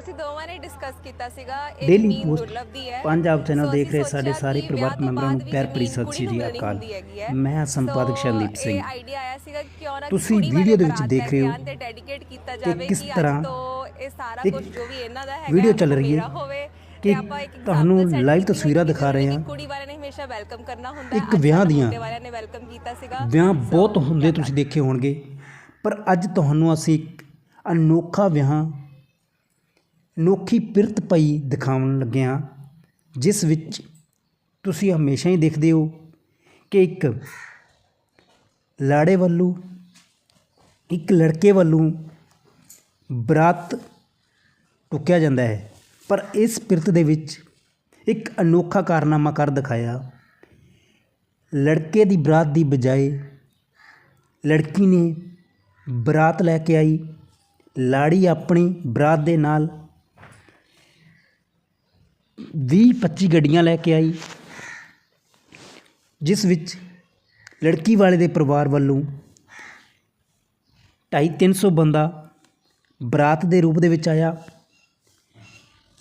ਅਸੀਂ ਦੋਵਾਂ ਨੇ ਡਿਸਕਸ ਕੀਤਾ ਸੀਗਾ ਇਹ Daily ਜ਼ਮੀਨ ਦੁਰਲਭ ਦੀ ਹੈ ਪੰਜਾਬ ਚੈਨਲ ਦੇਖ ਰਹੇ ਸਾਡੇ ਸਾਰੇ ਤੋਂ ਮੈਂਬਰਾਂ ਨੂੰ ਪਿਆਰ ਭਰੀ ਸਤਿ ਸ਼੍ਰੀ ਅਕਾਲ। ਮੈਂ ਸੰਪਾਦਕ ਸੋ ਸ਼ਰਨਦੀਪ ਸਿੰਘ। ਇਹ ਆਈਡੀਆ ਆਇਆ ਸੀਗਾ ਕਿਉਂ ਨਾ ਤੁਸੀਂ ਵੀਡੀਓ ਦੇ ਵਿੱਚ ਦੇਖ ਰਹੇ ਹੋ ਤੇ ਡੈਡੀਕੇਟ ਕੀਤਾ ਜਾਵੇ ਕਿਸ ਤਰ੍ਹਾਂ ਇਹ ਸਾਰਾ ਕੁਝ ਜੋ ਵੀ ਇਹਨਾਂ ਦਾ ਹੈਗਾ ਵੀਡੀਓ ਚੱਲ ਰਹੀ ਹੈ ਕਿ ਤੁਹਾਨੂੰ ਕੀਤੀ ਤਸਵੀਰਾਂ ਦਿਖਾ ਰਹੇ ਹਾਂ। ਕੁੜੀ ਵਾਲਿਆਂ ਨੇ ਹਮੇਸ਼ਾ ਵੈਲਕਮ ਕਰਨਾ ਹੁੰਦਾ ਇੱਕ ਵਿਆਹ ਦੀਆਂ ਵਾਲਿਆਂ ਨੇ ਵੈਲਕਮ ਕੀਤਾ ਸੀਗਾ ਵਿਆਹ ਬਹੁਤ ਹੁੰਦੇ ਤੁਸੀਂ ਦੇਖੇ ਹੋਣਗੇ ਪਰ ਅੱਜ ਤੁਹਾਨੂੰ ਅਸੀਂ ਇੱਕ ਅਨੋਖਾ ਵਿਆਹ ਅਨੋਖੀ ਪਿਰਤ ਪਈ ਦਿਖਾਉਣ ਲੱਗਿਆ, ਜਿਸ ਵਿੱਚ ਤੁਸੀਂ ਹਮੇਸ਼ਾ ਹੀ ਦੇਖਦੇ ਹੋ ਕਿ ਇੱਕ ਲਾੜੇ ਵੱਲੋਂ, ਇੱਕ ਲੜਕੇ ਵੱਲੋਂ ਬਰਾਤ ਟੁਕਿਆ ਜਾਂਦਾ ਹੈ। ਪਰ ਇਸ ਪਿਰਤ ਦੇ ਵਿੱਚ ਇੱਕ ਅਨੋਖਾ ਕਾਰਨਾਮਾ ਕਰ ਦਿਖਾਇਆ। ਲੜਕੇ ਦੀ ਬਰਾਤ ਦੀ ਬਜਾਏ ਲੜਕੀ ਨੇ ਬਰਾਤ ਲੈ ਕੇ ਆਈ। ਲਾੜੀ ਆਪਣੀ ਬਰਾਤ ਦੇ ਨਾਲ 20 25 ਗੱਡੀਆਂ ਲੈ ਕੇ ਆਈ, ਜਿਸ ਵਿੱਚ ਲੜਕੀ ਵਾਲੇ ਦੇ ਪਰਿਵਾਰ ਵੱਲੋਂ 250 ਬੰਦਾ ਬਰਾਤ ਦੇ ਰੂਪ ਦੇ ਵਿੱਚ ਆਇਆ।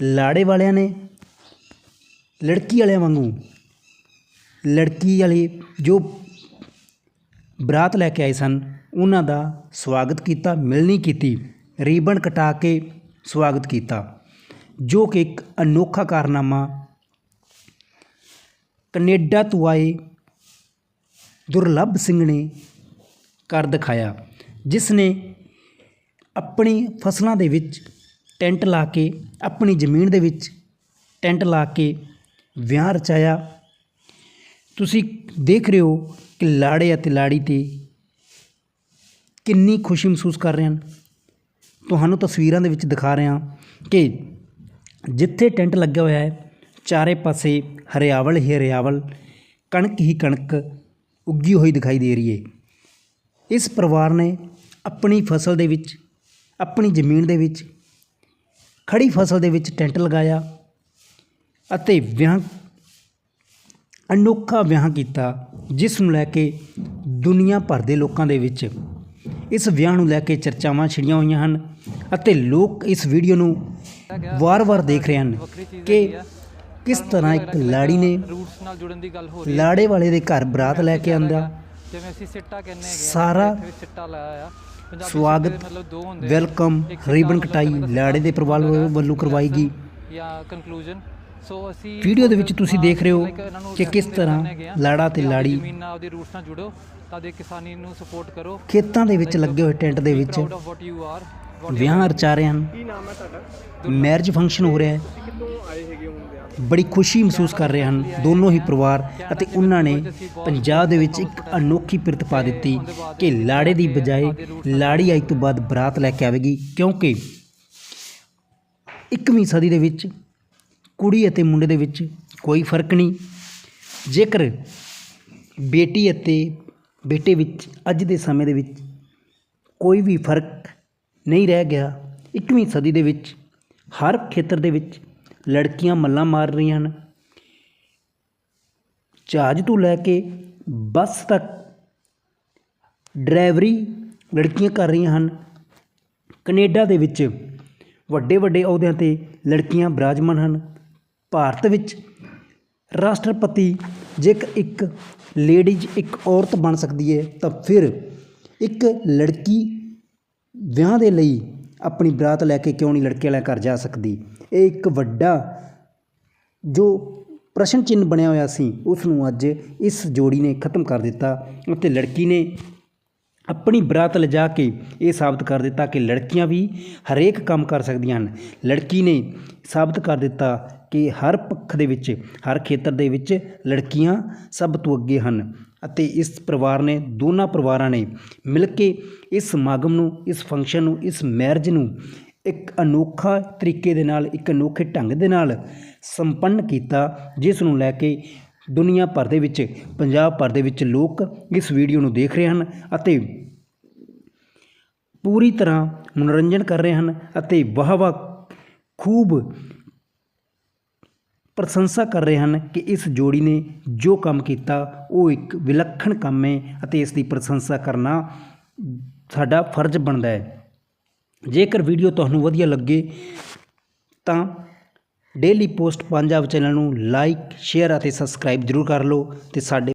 ਲਾੜੇ ਵਾਲਿਆਂ ਨੇ ਲੜਕੀ ਵਾਲਿਆਂ ਵਾਂਗੂ ਲੜਕੀ ਵਾਲੇ ਜੋ ਬਰਾਤ ਲੈ ਕੇ ਆਏ ਸਨ, ਉਹਨਾਂ ਦਾ ਸਵਾਗਤ ਕੀਤਾ, ਮਿਲਣੀ ਕੀਤੀ, ਰੀਬਨ ਕਟਾ ਕੇ ਸਵਾਗਤ ਕੀਤਾ। ਜੋ ਕਿ ਇੱਕ ਅਨੋਖਾ ਕਾਰਨਾਮਾ। ਕਨੇਡਾ ਤੋਂ ਆਏ ਦੁਰਲੱਭ ਸਿੰਘ ਨੇ ਕਰ ਦਿਖਾਇਆ, ਜਿਸ ਨੇ ਆਪਣੀ ਫਸਲਾਂ ਦੇ ਵਿੱਚ ਟੈਂਟ ਲਾ ਕੇ, ਆਪਣੀ ਜ਼ਮੀਨ ਦੇ ਵਿੱਚ ਟੈਂਟ ਲਾ ਕੇ ਵਿਆਹ ਰਚਾਇਆ। ਤੁਸੀਂ ਦੇਖ ਰਹੇ ਹੋ ਕਿ ਲਾੜੇ ਅਤੇ ਲਾੜੀ ਤੇ ਕਿੰਨੀ ਖੁਸ਼ੀ ਮਹਿਸੂਸ ਕਰ ਰਹੇ ਹਨ। ਤੁਹਾਨੂੰ ਤਸਵੀਰਾਂ ਦੇ ਵਿੱਚ ਦਿਖਾ ਰਹੇ ਹਾਂ ਕਿ ਜਿੱਥੇ ਟੈਂਟ ਲੱਗਿਆ ਹੋਇਆ ਹੈ, ਚਾਰੇ ਪਾਸੇ ਹਰਿਆਵਲ ਹੀ ਹਰਿਆਵਲ, ਕਣਕ ਹੀ ਕਣਕ ਉੱਗੀ ਹੋਈ ਦਿਖਾਈ ਦੇ ਰਹੀ ਹੈ। ਇਸ ਪਰਿਵਾਰ ਨੇ ਆਪਣੀ ਫਸਲ ਦੇ ਵਿੱਚ, ਆਪਣੀ ਜ਼ਮੀਨ ਦੇ ਵਿੱਚ ਖੜੀ ਫਸਲ ਦੇ ਵਿੱਚ ਟੈਂਟ ਲਗਾਇਆ ਅਤੇ ਵਿਆਹ, ਅਨੋਖਾ ਵਿਆਹ ਕੀਤਾ, ਜਿਸ ਨੂੰ ਲੈ ਕੇ ਦੁਨੀਆ ਭਰ ਦੇ ਲੋਕਾਂ ਦੇ ਵਿੱਚ ਇਸ ਵਿਆਹ ਨੂੰ ਲੈ ਕੇ ਚਰਚਾਵਾਂ ਛਿੜੀਆਂ ਹੋਈਆਂ ਹਨ ਅਤੇ ਲੋਕ ਇਸ ਵੀਡੀਓ ਨੂੰ ਵਾਰ-ਵਾਰ ਦੇਖ ਰਹੇ ਹਨ ਕਿ ਕਿਸ ਤਰ੍ਹਾਂ ਇੱਕ ਲਾੜੀ ਨੇ ਦੀ ਲਾੜੇ ਵਾਲੇ ਦੇ ਘਰ ਬਰਾਤ ਲੈ ਕੇ ਆਂਦਾ। ਜਿਵੇਂ ਅਸੀਂ ਸਿੱਟਾ ਕਹਿੰਦੇ ਹੈਗੇ ਸਾਰਾ ਸਿੱਟਾ ਲਾਇਆ ਆ ਸਵਾਗਤ ਦੇ ਦੋ ਵੈਲਕਮ ਰੀਬਨ ਕਟਾਈ ਲਾੜੇ ਦੇ ਪਰਿਵਾਰ ਵੱਲੋਂ ਕਰਵਾਈ ਗਈ। ਜਾਂ ਕਨਕਲੂਜਨ ਸੋ ਅਸੀਂ ਵੀਡੀਓ ਦੇ ਵਿੱਚ ਤੁਸੀਂ ਦੇਖ ਰਹੇ ਹੋ ਕਿ ਕਿਸ ਤਰ੍ਹਾਂ ਲਾੜਾ ਤੇ ਲਾੜੀ ਜ਼ਮੀਨ ਨਾਲ ਉਹਦੇ ਰੂਟਸ ਨਾਲ ਜੁੜੋ ਤਾਂ ਕਿਸਾਨੀ ਨੂੰ ਸਪੋਰਟ ਕਰੋ। ਖੇਤਾਂ ਦੇ ਵਿੱਚ ਲੱਗੇ ਹੋਏ ਟੈਂਟ ਦੇ ਵਿੱਚ। ਵਿਆਹ ਰਚਾ ਰਹੇ ਹਨ। ਕੀ ਨਾਮ ਹੈ ਤੁਹਾਡਾ? ਮੈਰਿਜ ਫੰਕਸ਼ਨ ਹੋ ਰਿਹਾ ਹੈ। ਬੜੀ ਖੁਸ਼ੀ ਮਹਿਸੂਸ ਕਰ ਰਹੇ ਹਨ। ਦੋਨੋਂ ਹੀ ਪਰਿਵਾਰ ਅਤੇ ਉਹਨਾਂ ਨੇ ਪੰਜਾਬ ਦੇ ਵਿੱਚ ਇੱਕ ਅਨੋਖੀ ਪਿਰਤ ਪਾ ਦਿੱਤੀ ਕਿ ਲਾੜੇ ਦੀ ਬਜਾਏ ਲਾੜੀ ਆਈ ਤੋਂ ਬਾਅਦ ਬਰਾਤ ਲੈ ਕੇ ਆਵੇਗੀ ਕਿਉਂਕਿ 21ਵੀਂ ਸਦੀ ਦੇ ਵਿੱਚ ਕੁੜੀ ਅਤੇ ਮੁੰਡੇ ਦੇ ਵਿੱਚ ਕੋਈ ਫ਼ਰਕ ਨਹੀਂ। ਜੇਕਰ ਬੇਟੀ ਅਤੇ ਬੇਟੇ ਵਿੱਚ ਅੱਜ ਦੇ ਸਮੇਂ ਦੇ ਵਿੱਚ ਕੋਈ ਵੀ ਫ਼ਰਕ ਨਹੀਂ ਰਹਿ ਗਿਆ। 21ਵੀਂ ਸਦੀ ਦੇ ਵਿੱਚ ਹਰ ਖੇਤਰ ਦੇ ਵਿੱਚ ਲੜਕੀਆਂ ਮੱਲਾਂ ਮਾਰ ਰਹੀਆਂ ਹਨ। ਜਹਾਜ਼ ਤੋਂ ਲੈ ਕੇ ਬੱਸ ਤੱਕ ਡਰਾਈਵਰੀ ਲੜਕੀਆਂ ਕਰ ਰਹੀਆਂ ਹਨ। ਕੈਨੇਡਾ ਦੇ ਵਿੱਚ ਵੱਡੇ ਵੱਡੇ ਅਹੁਦਿਆਂ ਤੇ ਲੜਕੀਆਂ ਬਿਰਾਜਮਾਨ ਹਨ। ਭਾਰਤ ਵਿੱਚ ਰਾਸ਼ਟਰਪਤੀ ਜੇਕਰ ਇੱਕ ਲੇਡੀਜ਼ ਇੱਕ ਔਰਤ ਬਣ ਸਕਦੀ ਹੈ, ਤਾਂ ਫਿਰ ਇੱਕ ਲੜਕੀ ਵਿਆਹ ਦੇ ਲਈ ਆਪਣੀ ਬਰਾਤ ਲੈ ਕੇ ਕਿਉਂ ਨਹੀਂ ਲੜਕੇ ਵਾਲਿਆਂ ਘਰ ਜਾ ਸਕਦੀ? ਇਹ ਇੱਕ ਵੱਡਾ ਜੋ ਪ੍ਰਸ਼ਨ ਚਿੰਨ੍ਹ ਬਣਿਆ ਹੋਇਆ ਸੀ ਉਸ ਨੂੰ ਅੱਜ ਇਸ ਜੋੜੀ ਨੇ ਖਤਮ ਕਰ ਦਿੱਤਾ ਅਤੇ ਲੜਕੀ ਨੇ ਆਪਣੀ ਬਰਾਤ ਲਿਜਾ ਕੇ ਇਹ ਸਾਬਤ ਕਰ ਦਿੱਤਾ ਕਿ ਲੜਕੀਆਂ ਵੀ ਹਰੇਕ ਕੰਮ ਕਰ ਸਕਦੀਆਂ ਹਨ। ਲੜਕੀ ਨੇ ਸਾਬਤ ਕਰ ਦਿੱਤਾ ਕਿ ਹਰ ਪੱਖ ਦੇ ਵਿੱਚ, ਹਰ ਖੇਤਰ ਦੇ ਵਿੱਚ ਲੜਕੀਆਂ ਸਭ ਤੋਂ ਅੱਗੇ ਹਨ ਅਤੇ ਇਸ ਪਰਿਵਾਰ ਨੇ, ਦੋਨਾਂ ਪਰਿਵਾਰਾਂ ਨੇ ਮਿਲ ਕੇ ਇਸ ਸਮਾਗਮ ਨੂੰ, ਇਸ ਫੰਕਸ਼ਨ ਨੂੰ, ਇਸ ਮੈਰਿਜ ਨੂੰ ਇੱਕ ਅਨੋਖਾ ਤਰੀਕੇ ਦੇ ਨਾਲ, ਇੱਕ ਅਨੋਖੇ ਢੰਗ ਦੇ ਨਾਲ ਸੰਪੰਨ ਕੀਤਾ, ਜਿਸ ਨੂੰ ਲੈ ਕੇ ਦੁਨੀਆ ਭਰ ਦੇ ਵਿੱਚ, ਪੰਜਾਬ ਭਰ ਦੇ ਵਿੱਚ ਲੋਕ ਇਸ ਵੀਡੀਓ ਨੂੰ ਦੇਖ ਰਹੇ ਹਨ ਅਤੇ ਪੂਰੀ ਤਰ੍ਹਾਂ ਮਨੋਰੰਜਨ ਕਰ ਰਹੇ ਹਨ ਅਤੇ ਵਾਹ ਵਾਹ ਖੂਬ ਪ੍ਰਸ਼ੰਸਾ ਕਰ ਰਹੇ ਹਨ ਕਿ ਇਸ ਜੋੜੀ ਨੇ ਜੋ ਕੰਮ ਕੀਤਾ, ਉਹ ਇੱਕ ਵਿਲੱਖਣ ਕੰਮ ਹੈ ਅਤੇ ਇਸ ਦੀ ਪ੍ਰਸ਼ੰਸਾ ਕਰਨਾ ਸਾਡਾ ਫਰਜ਼ ਬਣਦਾ ਹੈ। ਜੇਕਰ ਵੀਡੀਓ ਤੁਹਾਨੂੰ ਵਧੀਆ ਲੱਗੇ ਤਾਂ ਡੇਲੀ ਪੋਸਟ ਪੰਜਾਬ ਚੈਨਲ ਨੂੰ ਲਾਈਕ, ਸ਼ੇਅਰ ਅਤੇ ਸਬਸਕ੍ਰਾਈਬ ਜ਼ਰੂਰ ਕਰ ਲਓ ਤੇ ਸਾਡੇ